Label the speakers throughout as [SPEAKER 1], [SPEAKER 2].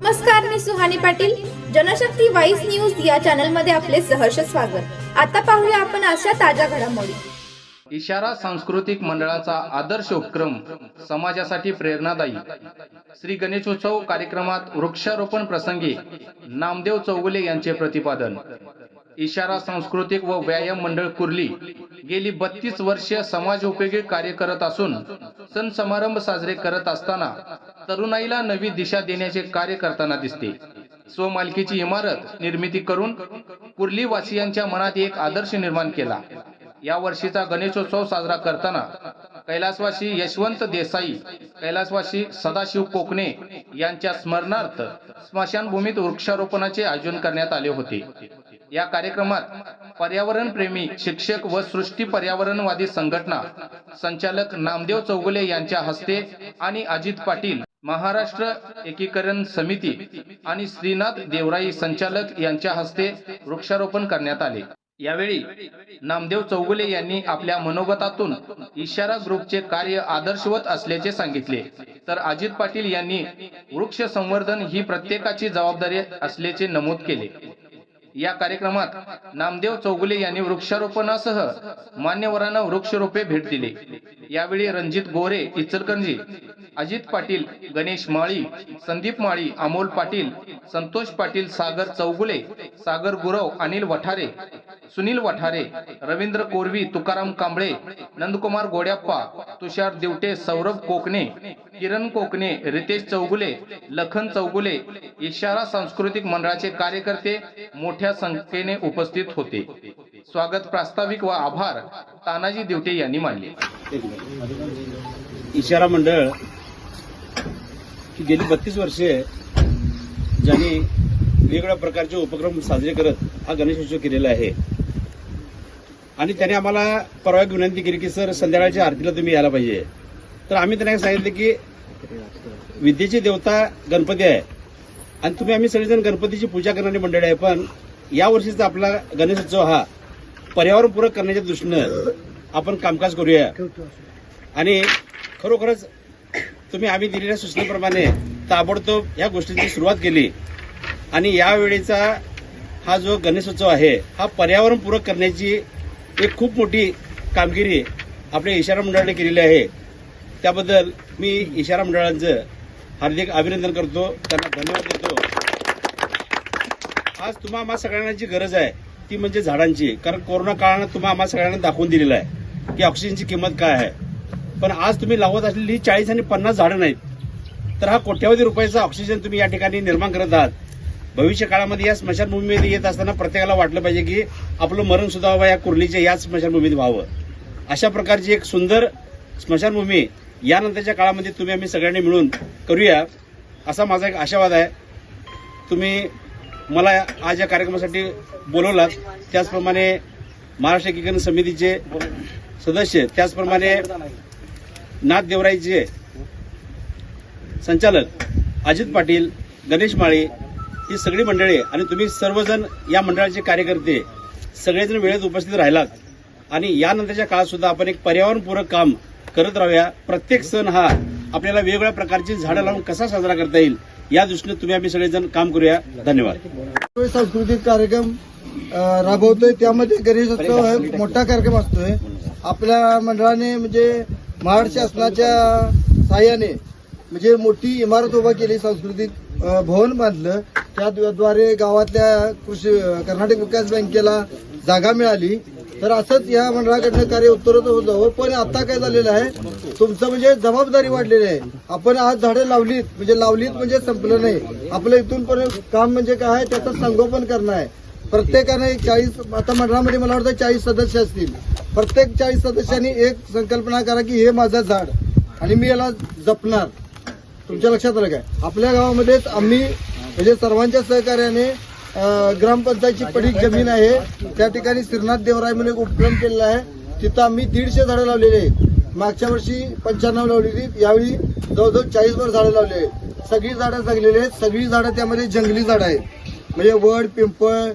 [SPEAKER 1] नमस्कार मी Suhani Patil. Janshakti voice news या चॅनलमध्ये आपले सहर्ष स्वागत. आता पाहूया आपण अशा ताज्या घडामोडी.
[SPEAKER 2] इशारा सांस्कृतिक मंडळाचा आदर्श उपक्रम समाजासाठी प्रेरणादायी. श्री गणेशोत्सव कार्यक्रमात वृक्षारोपण प्रसंगी नामदेव चौगुले यांचे प्रतिपादन. इशारा सांस्कृतिक व व्यायाम मंडळ कुर्ली गेली बत्तीस वर्ष समाज उपयोगी कार्य करत असून सण समारंभ साजरे करत असताना तरुणाईला नवी दिशा देण्याचे कार्य करताना दिसते. स्वमालकीची इमारत निर्मिती करून कुर्ली वासियांच्या मनात एक आदर्श निर्माण केला. या वर्षीचा गणेशोत्सव साजरा करताना कैलासवासी यशवंत देसाई कैलासवासी सदाशिव कोकणे यांच्या स्मरणार्थ स्मशानभूमीत वृक्षारोपणाचे आयोजन करण्यात आले होते. या कार्यक्रमात पर्यावरण प्रेमी शिक्षक व सृष्टी पर्यावरणवादी संघटना संचालक नामदेव चौगुले यांच्या हस्ते आणि अजित पाटील महाराष्ट्र एकीकरण समिती आणि श्रीनाथ देवराई संचालक यांच्या हस्ते वृक्षारोपण करण्यात आले. यावेळी नामदेव चौगुले यांनी आपल्या मनोगतातून इशारा ग्रुपचे कार्य आदर्शवत असल्याचे सांगितले. तर अजित पाटील यांनी वृक्ष संवर्धन ही प्रत्येकाची जबाबदारी असल्याचे नमूद केले. या कार्यक्रमात नामदेव चौगुले यांनी वृक्षारोपणासह मान्यवरांना वृक्षरोपे भेट दिली. यावेळी रणजित गोरे इचलकरंजी अजित पाटील गणेश माळी संदीप माळी अमोल पाटील संतोष पाटील सागर चौगुले सागर गुरव अनिल वठारे सुनील वठारे रवींद्र कोरवी तुकाराम कांबळे नंदकुमार गोड्याप्पा तुषार दिवटे सौरभ कोकणे किरण कोकणे रितेश चौगुले लखन चौगुले इशारा सांस्कृतिक मंडळाचे कार्यकर्ते मोठ्या संख्येने उपस्थित होते. स्वागत प्रास्ताविक व आभार तानाजी दिवटे यांनी मानले.
[SPEAKER 3] इशारा मंडळ की गेली बत्तीस वर्षे ज्यांनी वेगवेगळ्या प्रकारचे उपक्रम साजरे करत हा गणेशोत्सव केलेला आहे. आणि त्याने आम्हाला परवा एक विनंती केली की सर संध्याकाळच्या आरतीला तुम्ही यायला पाहिजे. तर आम्ही त्यांना सांगितलं की विद्येची देवता गणपती आहे आणि तुम्ही आम्ही सगळेजण गणपतीची पूजा करणारी मंडळी आहे पण या वर्षीचा आपला गणेशोत्सव हा पर्यावरणपूरक करण्याच्या दृष्टीनं आपण कामकाज करूया. आणि खरोखरच तुम्ही आम्ही दिलेल्या सूचनेप्रमाणे ताबडतोब या गोष्टीची सुरुवात केली. आणि यावेळीचा हा जो गणेशोत्सव आहे हा पर्यावरणपूरक करण्याची एक खूप मोठी कामगिरी आपल्या इशारा मंडळाने केलेली आहे. त्याबद्दल मी इशारा मंडळांचं हार्दिक अभिनंदन करतो. त्यांना धन्यवाद देतो. आज तुम्हा आम्हा सगळ्यांना जी गरज आहे ती म्हणजे झाडांची. कारण कोरोना काळानं तुम्हा आम्हा सगळ्यांना दाखवून दिलेलं आहे की ऑक्सिजनची किंमत काय आहे. पण आज तुम्ही लावत असलेली ही चाळीस आणि पन्नास झाडं नाहीत. तर हा कोट्यावधी रुपयाचा ऑक्सिजन तुम्ही या ठिकाणी निर्माण करत आहात. भविष्य काळामध्ये या स्मशानभूमीमध्ये येत असताना प्रत्येकाला वाटलं पाहिजे की आपलं मरण सुद्धा व्हावं या कुर्लीच्या याच स्मशानभूमीत व्हावं. अशा प्रकारची एक सुंदर स्मशानभूमी यानंतरच्या काळामध्ये तुम्ही आम्ही सगळ्यांनी मिळून करूया असा माझा एक आशावाद आहे. तुम्ही मला आज या कार्यक्रमासाठी बोलवलात. त्याचप्रमाणे महाराष्ट्र एकीकरण समितीचे सदस्य त्याचप्रमाणे नाथ देवराईचे संचालक अजित पाटील गणेश माळे ही सगळी मंडळी आणि तुम्ही सर्वजण या मंडळाचे कार्यकर्ते सगळेजण वेळेत उपस्थित राहिलात. आणि यानंतरच्या काळात सुद्धा आपण एक पर्यावरणपूरक काम करत राहूया. प्रत्येक सण हा आपल्याला वेगवेगळ्या प्रकारची झाडं लावून कसा साजरा करता येईल या दृष्टीने तुम्ही आम्ही सगळेजण काम करूया. धन्यवाद.
[SPEAKER 4] सांस्कृतिक कार्यक्रम राबवतोय. त्यामध्ये गणेशोत्सव मोठा कार्यक्रम असतोय. आपल्या मंडळाने म्हणजे महाराष्ट्र शासनाच्या सहाय्याने म्हणजे मोठी इमारत उभा केली सांस्कृतिक भवन बांधलं. त्याद्वारे गावातल्या कृषी कर्नाटक विकास बँकेला जागा मिळाली. तर असंच या मंडळाकडनं कार्य उत्तरोत्तर होत जावं. पण आता काय झालेलं आहे? तुमचं म्हणजे जबाबदारी वाढलेली आहे. आपण आज झाडं लावलीत. म्हणजे लावलीत म्हणजे संपलं नाही. आपलं इथून पण काम म्हणजे काय आहे? त्याचं संगोपन करणं आहे. प्रत्येकाने चाळीस आता मंडळामध्ये मला वाटतं चाळीस सदस्य असतील. प्रत्येक चाळीस सदस्यांनी एक संकल्पना करा की हे माझं झाड आणि मी याला जपणार. तुमच्या लक्षात आलं काय? आपल्या गावामध्येच आम्ही म्हणजे सर्वांच्या सहकार्याने ग्रामपंचायतची पडीक जमीन आहे. त्या ठिकाणी श्रीनाथ देवराय म्हणून एक उपक्रम केलेला आहे. तिथं आम्ही दीडशे झाडं लावलेली आहेत. मागच्या वर्षी पंच्याण्णव लावलेली यावेळी जवळजवळ चाळीसभर झाडं लावलेली आहेत. सगळी झाडं जगलेली आहेत. सगळी झाडं त्यामध्ये जंगली झाडं आहेत. म्हणजे वड पिंपळ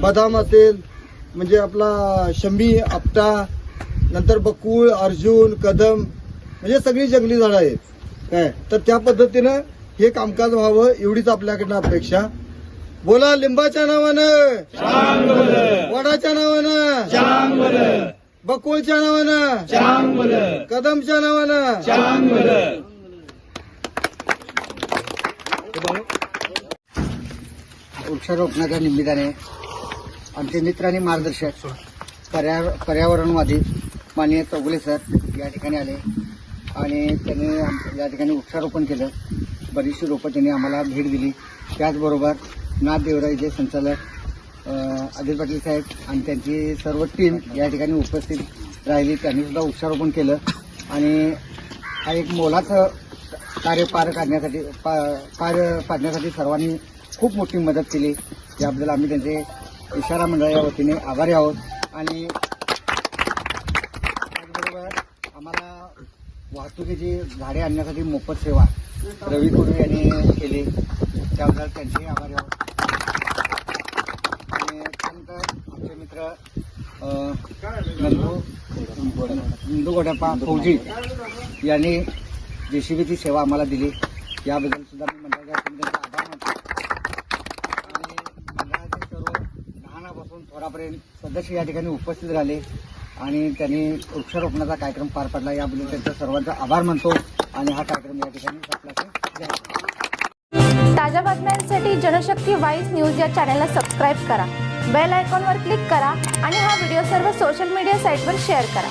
[SPEAKER 4] बदाम असेल म्हणजे आपला शमी आपटा नंतर बकुळ अर्जुन कदम म्हणजे सगळी जंगली झाडं आहेत. काय? तर त्या पद्धतीनं हे कामकाज व्हावं एवढीच आपल्याकडनं अपेक्षा. बोला लिंबाच्या नावानं. वडाच्या नावानं. बकुळच्या नावानं. कदमच्या नावानं.
[SPEAKER 5] वृक्षारोपणाच्या निमित्ताने आमचे मित्र आणि मार्गदर्शक पर्या पर्यावरणवादी माननीय चौगुले सर या ठिकाणी आले आणि त्यांनी या ठिकाणी वृक्षारोपण केलं. बरीचशी रोपं त्यांनी आम्हाला भेट दिली. त्याचबरोबर नाथ देवराईचे संचालक अजित पाटील साहेब आणि त्यांची सर्व टीम या ठिकाणी उपस्थित राहिली. त्यांनीसुद्धा वृक्षारोपण केलं. आणि हा एक मोलाचं कार्य पार काढण्यासाठी पा- पार पाडण्यासाठी सर्वांनी खूप मोठी मदत केली. याबद्दल आम्ही त्यांचे इशारा मंडळाच्या या वतीने आभारी आहोत. आणि त्याचबरोबर आम्हाला वाहतुकीची झाडे आणण्यासाठी मोफत सेवा रवी कुरू यांनी केली. त्याबद्दल त्यांचेही आभारी आहोत. आणि त्यानंतर आमचे मित्र नंदू नंदू गोड्यापा फौजी यांनी जेसीबीची सेवा आम्हाला दिली. याबद्दल सुद्धा मी मंडळाच्या आभार मानतो आणि मंडळाचे सर्व लहानापासून थोरापर्यंत सदस्य या ठिकाणी उपस्थित राहिले आणि त्यांनी वृक्षारोपणाचा कार्यक्रम पार पडला. याबद्दल त्यांचा सर्वांचा आभार मानतो आणि हा कार्यक्रम या ठिकाणी
[SPEAKER 1] ताज्या बातम्यांसाठी जनशक्ती वाईस न्यूज या चॅनलला सबस्क्राईब करा. बेल आयकॉनवर क्लिक करा आणि हा व्हिडिओ सर्व सोशल मीडिया साईटवर शेअर करा.